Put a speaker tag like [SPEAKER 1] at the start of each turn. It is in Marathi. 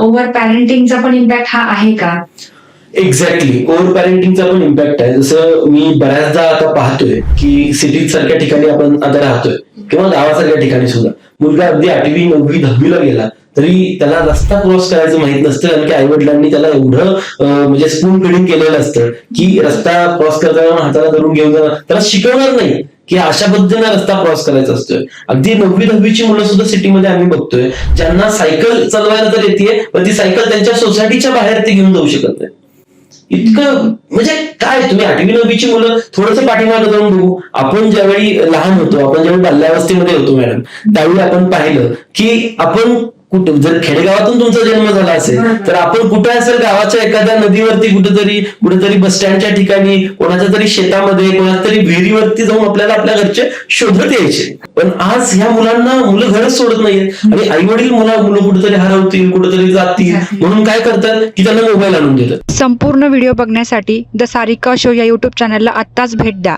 [SPEAKER 1] ओव्हर पॅरेंटिंगचा पण इम्पॅक्ट हा आहे का?
[SPEAKER 2] एक्झॅक्टली ओव्हर पॅरेंटिंगचा पण इम्पॅक्ट आहे. जसं मी बऱ्याचदा आता पाहतोय की सिटीत सारख्या ठिकाणी आपण आता राहतोय. किंवा गावासारख्या ठिकाणी सुद्धा. मुलगा अगदी आठवी नववी दहावीला गेला तरी त्याला रस्ता क्रॉस करायचं माहीत नसतं. कारण की आई वडिलांनी त्याला एवढं म्हणजे स्पून फिडिंग केलेलं असतं की रस्ता क्रॉस करताना हाताला धरून घेऊन त्याला शिकवणार नाही. की अशा पद्धतीने रस्ता क्रॉस करायचा असतोय. अगदी नववी दहावीची मुलं सुद्धा सिटीमध्ये आम्ही बघतोय. ज्यांना सायकल चालवायला तर येते पण ती सायकल त्यांच्या सोसायटीच्या बाहेर ते घेऊन जाऊ शकत नाही. इतकं म्हणजे काय तुम्ही आठवी नववीची मुलं थोडंसं पाठीमागे जाऊन बघू. आपण ज्यावेळी लहान होतो आपण ज्यावेळी बाल्यावस्थेमध्ये होतो मॅडम त्यावेळी आपण पाहिलं की आपण कुठं जर खेडेगावातून तुमचा जन्म झाला असेल तर आपण कुठे असेल गावाच्या एखाद्या नदीवरती कुठेतरी कुठेतरी बस स्टँडच्या ठिकाणी कोणाच्या तरी शेतामध्ये कोणाच्या तरी विहिरीवरती जाऊन आपल्याला आपल्या घरचे शोधत यायचे. पण आज ह्या मुलांना मुलं घरच सोडत नाहीत आणि आई वडील मुला मुलं कुठेतरी हरवतील कुठेतरी जातील. म्हणून काय करतात? की त्यांना मोबाईल आणून देतात.
[SPEAKER 3] संपूर्ण व्हिडिओ बघण्यासाठी द सारिका शो या यूट्यूब चॅनलला आत्ताच भेट द्या.